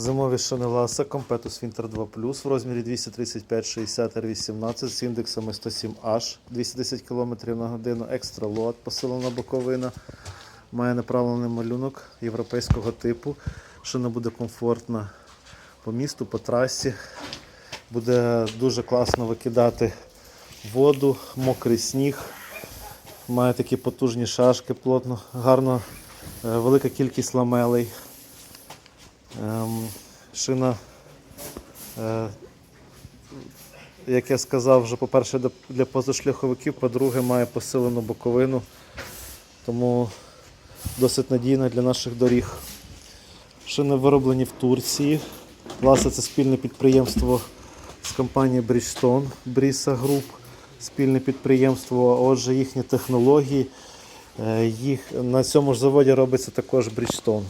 Зимові шини Ласа Компетус Winter 2 Plus в розмірі 235-60 R18 з індексами 107H 210 км на годину. Екстра лот, посилена боковина. Має направлений малюнок європейського типу. Шина буде комфортна по місту, по трасі. Буде дуже класно викидати воду, мокрий сніг. Має такі потужні шашки, плотно, гарно, е, велика кількість ламелей. Ем, шина, е, як я сказав, вже, по-перше, для- позашляховиків, по-друге, має посилену боковину, тому досить надійна для наших доріг. Шини вироблені в Турції. Ласа це спільне підприємство з компанією Bridgestone, Brisa Group, спільне підприємство. Отже, їхні технології. е, Їх, на цьому ж заводі робиться також Bridgestone.